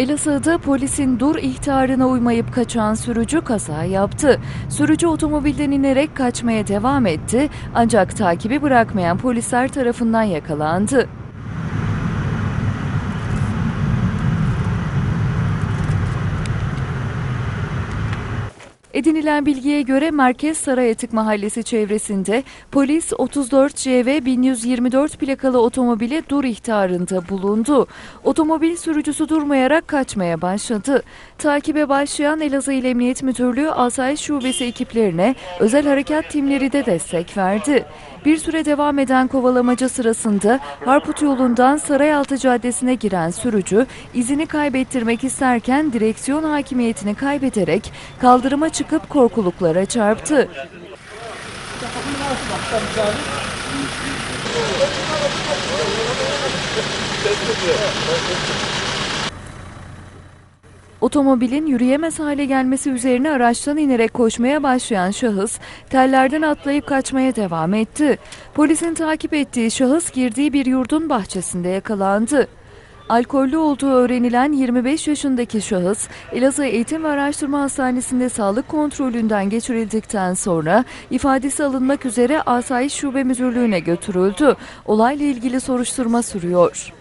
Elazığ'da polisin dur ihtarına uymayıp kaçan sürücü kaza yaptı. Sürücü otomobilden inerek kaçmaya devam etti ancak takibi bırakmayan polisler tarafından yakalandı. Edinilen bilgiye göre Merkez Sarayatık Mahallesi çevresinde polis 34 CV 1124 plakalı otomobile dur ihtarında bulundu. Otomobil sürücüsü durmayarak kaçmaya başladı. Takibe başlayan Elazığ İl Emniyet Müdürlüğü Asayiş Şubesi ekiplerine özel harekat timleri de destek verdi. Bir süre devam eden kovalamaca sırasında Harput yolundan Sarayaltı Caddesi'ne giren sürücü izini kaybettirmek isterken direksiyon hakimiyetini kaybederek kaldırıma çıkıp korkuluklara çarptı. Otomobilin yürüyemez hale gelmesi üzerine araçtan inerek koşmaya başlayan şahıs tellerden atlayıp kaçmaya devam etti. Polisin takip ettiği şahıs girdiği bir yurdun bahçesinde yakalandı. Alkollü olduğu öğrenilen 25 yaşındaki şahıs Elazığ Eğitim ve Araştırma Hastanesi'nde sağlık kontrolünden geçirildikten sonra ifadesi alınmak üzere Asayiş Şube Müdürlüğü'ne götürüldü. Olayla ilgili soruşturma sürüyor.